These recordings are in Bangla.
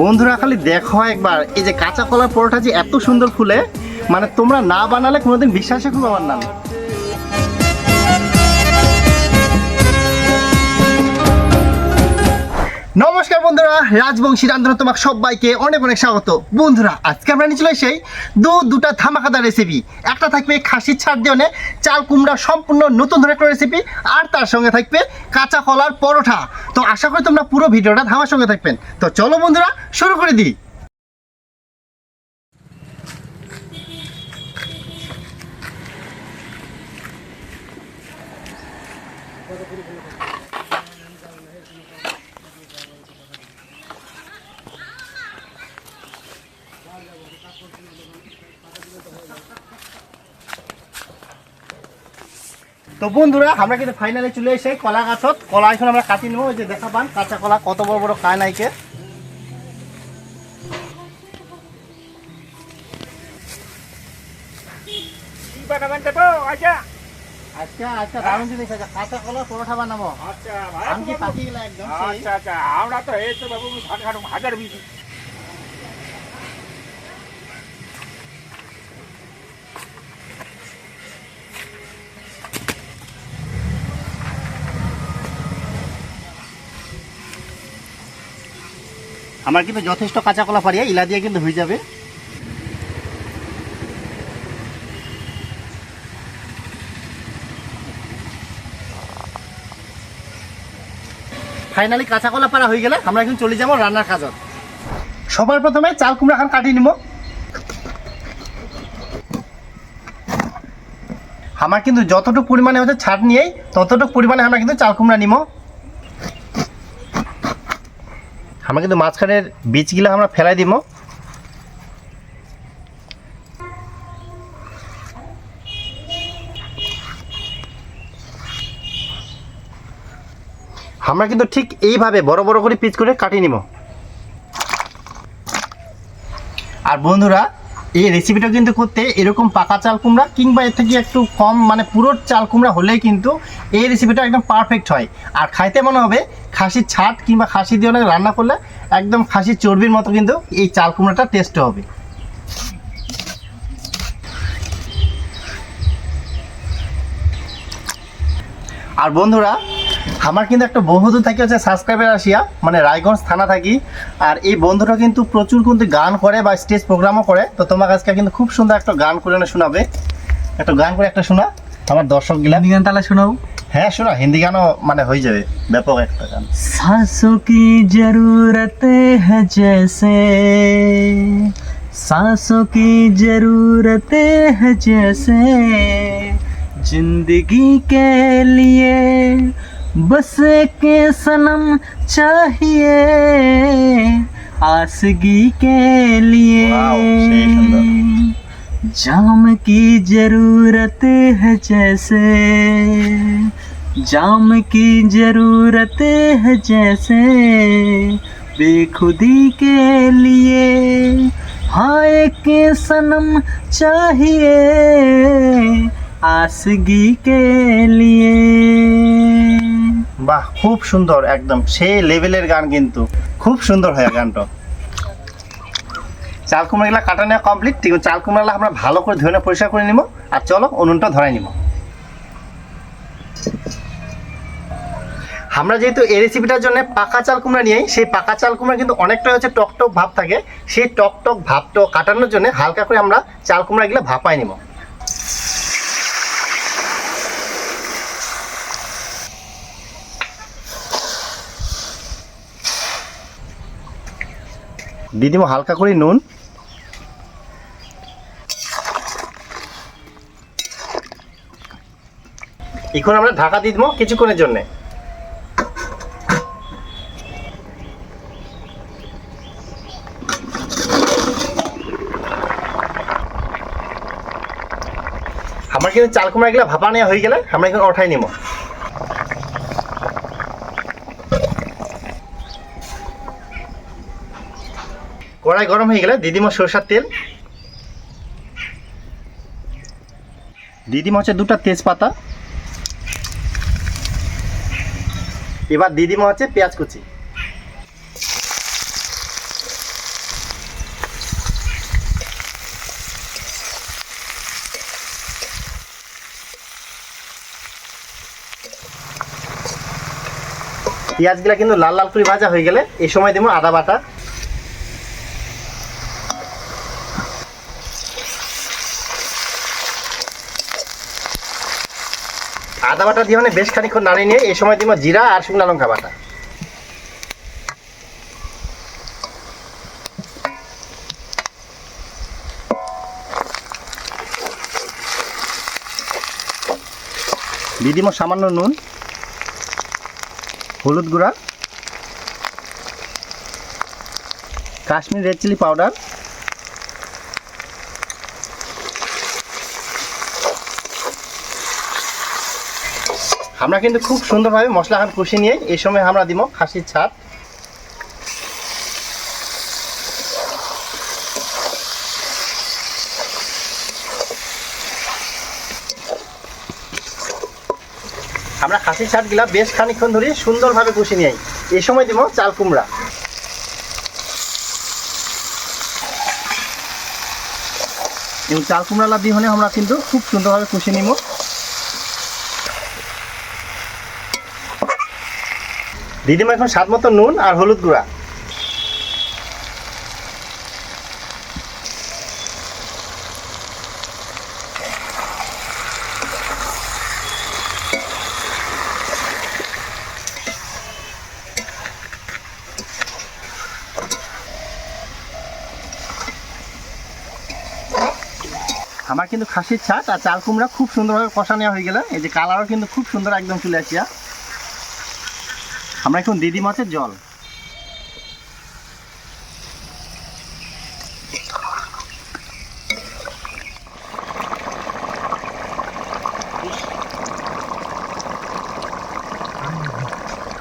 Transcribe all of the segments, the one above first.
বন্ধুরা, খালি দেখো একবার। এই যে কাঁচা কলার পরোটা যে এত সুন্দর ফুলে মানে তোমরা না বানালে কোনোদিন বিশ্বাসই করবে আমার নাম। নমস্কার বন্ধুরা, রাজবংশী রান্ধ্র তোমাকে সবাইকে অনেক অনেক স্বাগত। বন্ধুরা, আজকে আমরা নিয়ে চলে সেই দু দুটা ধামাকাদার রেসিপি একটা থাকবে খাসির ছাড় দিয়ে চাল কুমড়া সম্পূর্ণ নতুন ধরনের একটা রেসিপি আর তার সঙ্গে থাকবে কাঁচা কলার পরোঠা তো আশা করি তোমরা পুরো ভিডিওটা ধামার সঙ্গে থাকবেন। তো চলো বন্ধুরা, শুরু করে দিই। তো বন্ধুরা আমরা কিন্তু ফাইনালে চলে এসে কলা গাছত। কলা এখন আমরা কাটি নেব যে দেখা পান কাঁচা কলা কত বড় বড় কায় নাইকে আচ্ছা আচ্ছা আচ্ছা দারুণ জিনিস আছে। কাঁচা কলা পরোটা বানাবো। আচ্ছা আমি কি একদম আচ্ছা আচ্ছা আমরা তো এই তো বাবু হাজার বিশ আমার কিন্তু যথেষ্ট কাঁচা কলা পারিয়া ইলা দিয়ে কিন্তু হয়ে যাবে। ফাইনালি কাঁচা কলা পারা হয়ে গেলে আমরা এখন চলে যাব রান্নার কাজত সবার প্রথমে চাল কুমড়া খান কাটি নিব। আমার কিন্তু যতটুকু পরিমাণে হচ্ছে ছাড় নিয়েই ততটুকু পরিমাণে আমরা কিন্তু চাল কুমড়া নিব। আমরা কিন্তু মাঝখানের বীজগুলো আমরা ফেলাই দিব। আমরা কিন্তু ঠিক এইভাবে বড় বড় করে পিচ করে কাটিয়ে নিব। আর বন্ধুরা, এই রেসিপিটা কিন্তু করতে এরকম পাকা চাল কুমড়া কিংবা এর থেকে একটু কম মানে পুরো চাল কুমড়া হলেই কিন্তু এই রেসিপিটা একদম পারফেক্ট হয়। আর খাইতে মনে হবে খাসির ছাদ কিংবা খাসি দিয়ে অনেক রান্না করলে একদম খাসির চর্বির মতো কিন্তু এই চাল কুমড়াটা টেস্ট হবে। আর বন্ধুরা, আমার কিন্তু একটা বন্ধু থাকি হচ্ছে সাবস্ক্রাইবার আসিয়া মানে রায়গঞ্জ থানা থাকি, আর এই বন্ধুটা কিন্তু প্রচুর কিন্তু গান করে বা স্টেজ প্রোগ্রামও করে। তো তোমার আজকে কিন্তু খুব সুন্দর একটা গান করে এনে শোনাবে। একটা গান করে একটা শোনা, আমার দর্শক গিলা গান তাহলে শোনাও। হ্যাঁ শোনা হিন্দি গানও মানে হয়ে যাবে ব্যাপক একটা গান सांसों की जरूरत है जैसे सांसों की जरूरत है जैसे जिंदगी के लिए बस के सनम चाहिए आसगी के लिए वाह, सही सुंदर। जाम की जरूरत है जैसे जाम की जरूरत है जैसे बेखुदी के लिए हाय के सनम चाहिए आसगी के लिए বাহ খুব সুন্দর একদম সেই লেভেলের গান কিন্তু খুব সুন্দর হয় গানটা চাল কুমড়াগুলা কাটা নেওয়া কমপ্লিট ঠিক চাল কুমড়াগুলা আমরা ভালো করে ধুয়ে পরিষ্কার করে নিব, আর চলো উনুনটা ধরাই নিব। আমরা যেহেতু এই রেসিপিটার জন্য পাকা চাল কুমড়া নিয়ে সেই পাকা চাল কুমড়া কিন্তু অনেকটা হচ্ছে টক টক ভাব থাকে, সেই টক টক ভাবটা কাটানোর জন্য হালকা করে আমরা চাল কুমড়াগুলো ভাপাই নিব। দিয়ে দিব হালকা করে নুন এখন আমরা ঢাকা দিয়ে দিব কিছুক্ষণের জন্য। আমার কিন্তু চাল কুমড়া এগুলো ভাপা নেওয়া হয়ে গেলে আমরা এখন ওঠাই নিব। কড়াই গরম হয়ে গেলে দিদিমা সরষার তেল। দিদিমা হচ্ছে দুটা তেজপাতা। এবার দিদি দিব হচ্ছে পেঁয়াজ কুচি। পেঁয়াজগুলা কিন্তু লাল লাল করে ভাজা হয়ে গেলে এই সময় দেবো আদা বাটা। আদা বাটা দিয়ে মানে বেশ খানিক্ষণ নাড়িয়ে নিয়ে এই সময় দিব জিরা আর শুকনো লঙ্কা বাটা। দিয়ে সামান্য নুন, হলুদ গুঁড়া, কাশ্মীর রেড চিলি পাউডার আমরা কিন্তু খুব সুন্দরভাবে মশলা এখন কষিয়ে নিয়ে এই সময় আমরা দিব খাসির ছাদ। আমরা খাসির ছাদগুলা বেশ খানিক্ষণ ধরে সুন্দরভাবে কষিয়ে নিই এই সময় দিব চাল কুমড়া। এবং চাল কুমড়া লাভ দিয়ে হলে আমরা কিন্তু খুব সুন্দরভাবে কষিয়ে নিব। দিদিমা এখন স্বাদ মতো নুন আর হলুদ গুঁড়া। আমার কিন্তু খাসির ছাট আর চাল কুমড়া খুব সুন্দরভাবে কষা নেওয়া হয়ে গেলে। এই যে কালারও কিন্তু খুব সুন্দর একদম চলে আসিয়া আমরা এখন দিদি মাছের জল।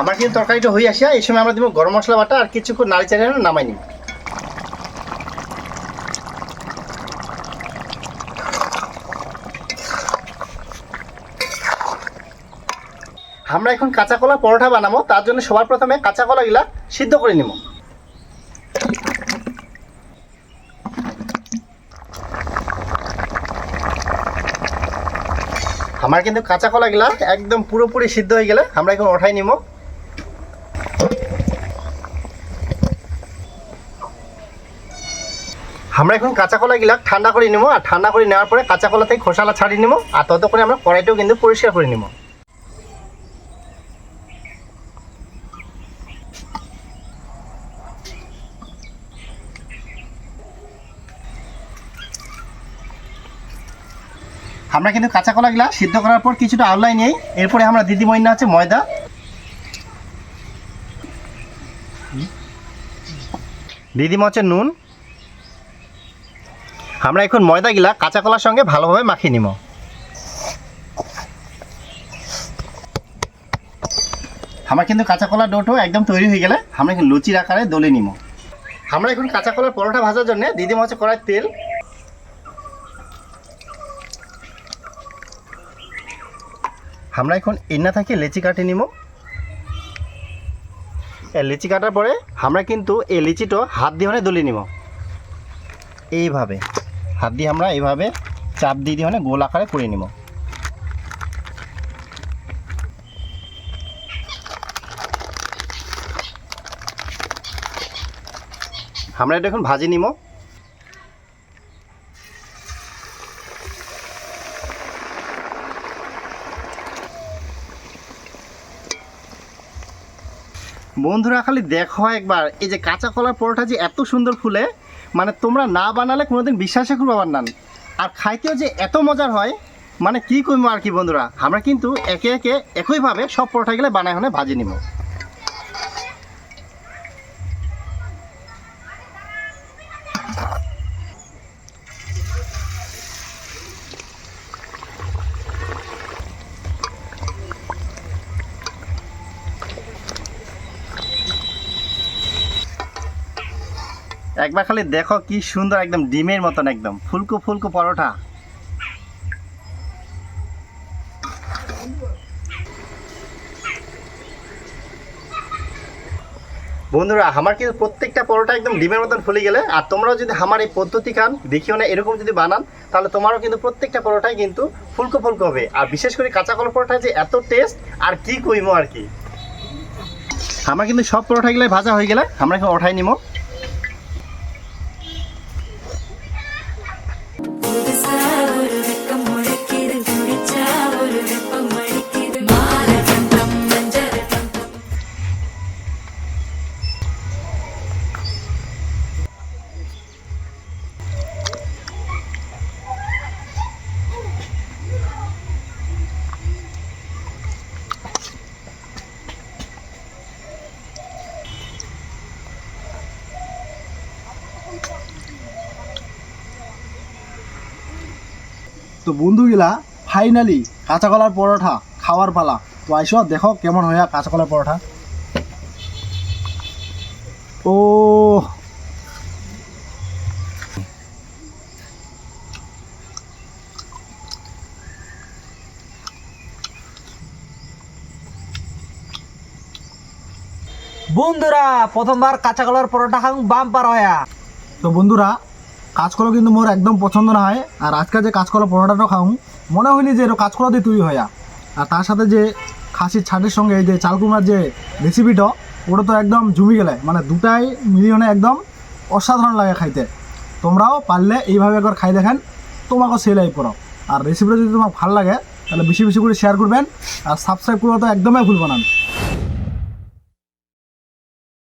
আমার কিন্তু তরকারিটা হয়ে আসিয়া এই সময় আমরা দিব গরম মশলা বাটা আর কিছুক্ষণ নাড়ি চাড়িয়ে নামাই নিব। আমরা এখন কাঁচা কলা পরোটা বানাবো, তার জন্য সবার প্রথমে কাঁচা কলা কলাগুলা সিদ্ধ করে নিব। আমার কিন্তু কাঁচা কলাগুলা একদম পুরোপুরি সিদ্ধ হয়ে গেলে আমরা এখন ওঠাই নিব। আমরা এখন কাঁচা কলা কলাগুলা ঠান্ডা করে নিব, আর ঠান্ডা করে নেওয়ার পরে কাঁচা কলা থেকে খোসালা ছাড়িয়ে নিব, আর ততক্ষণে আমরা কড়াইটাও কিন্তু পরিষ্কার করে নিব। আমরা কিন্তু কাঁচা কলাগুলা সিদ্ধ করার পর কিছুটা আউলাই নেই। এরপরে আমরা দিদি মইনা আছে ময়দা। দিদিমা হচ্ছে নুন। আমরা এখন ময়দাগুলা কাঁচা কলার সঙ্গে ভালোভাবে মাখিয়ে নিব। আমার কিন্তু কাঁচা কলার ডোটো একদম তৈরি হয়ে গেলে আমরা এখন লুচির আকারে দলে নিব। আমরা এখন কাঁচা কলার পরোটা ভাজার জন্য দিদিমা হচ্ছে কড়াই তেল। আমরা এখন এন্না থেকে লেচি কাটে নিব লিচি কাটার পরে আমরা কিন্তু এই লিচিটা হাত দিয়ে মানে দলিয়ে নিব এইভাবে, হাত দিয়ে আমরা এইভাবে চাপ দিয়ে দিয়ে মানে গোল আকারে করে নিব আমরা এটা এখন ভাজি নিব বন্ধুরা, খালি দেখো একবার। এই যে কাঁচা কলার পরোটা যে এত সুন্দর ফুলে মানে তোমরা না বানালে কোনোদিন বিশ্বাসে খুব আবার না আর খাইতেও যে এত মজার হয় মানে কি করব আর কি বন্ধুরা? আমরা কিন্তু একে একে একইভাবে সব পরোটাগুলো বানায় হলে ভাজি নিব। একবার খালি দেখো কি সুন্দর একদম ডিমের মতন একদম। ফুলকো ফুলকো পরোটা। বন্ধুরা, আমার কিন্তু প্রত্যেকটা পরোটা একদম ডিমের মতন ফুলে গেলে, আর তোমরাও যদি আমার এই পদ্ধতি খান, দেখিও না, এরকম যদি বানান, তাহলে তোমারও কিন্তু প্রত্যেকটা পরোটাই কিন্তু ফুলকো ফুলকো হবে। আর বিশেষ করে কাঁচা কলা পরোটা যে এত টেস্ট আর কি কইমো আর কি। আমার কিন্তু সব পরোটাগুলো ভাজা হয়ে গেলে, আমরা এখন ওঠাই নিব This তো বন্ধুগুলা ফাইনালি কাঁচা কলার পরোটা খাওয়ার পালা। তো আইসো, দেখো কেমন হইয়া কাঁচা কলার পরোটা ও। বন্ধুরা, প্রথমবার কাঁচা কলার পরোটা খাং বাম পার হয়া। তো বন্ধুরা কাঁচকলা কিন্তু মোর একদম পছন্দ না হয়। আর আজকে যে কাঁচকলা পরোটাটা খাও মনে হয়নি যে এটা কাঁচকলা দিয়ে তৈরি হইয়া আর তার সাথে যে খাসির ছাটের সঙ্গে এই যে চালকুমার যে রেসিপিটা ওটা তো একদম জমি গেলে। মানে দুটাই মিলিয়নে একদম অসাধারণ লাগে খাইতে। তোমরাও পারলে এইভাবে একবার খাই দেখেন, তোমাকেও সেই সেলাই করো আর রেসিপিটা যদি তোমার ভালো লাগে, তাহলে বেশি বেশি করে শেয়ার করবেন, আর সাবস্ক্রাইব করা তো একদমই ভুলবো না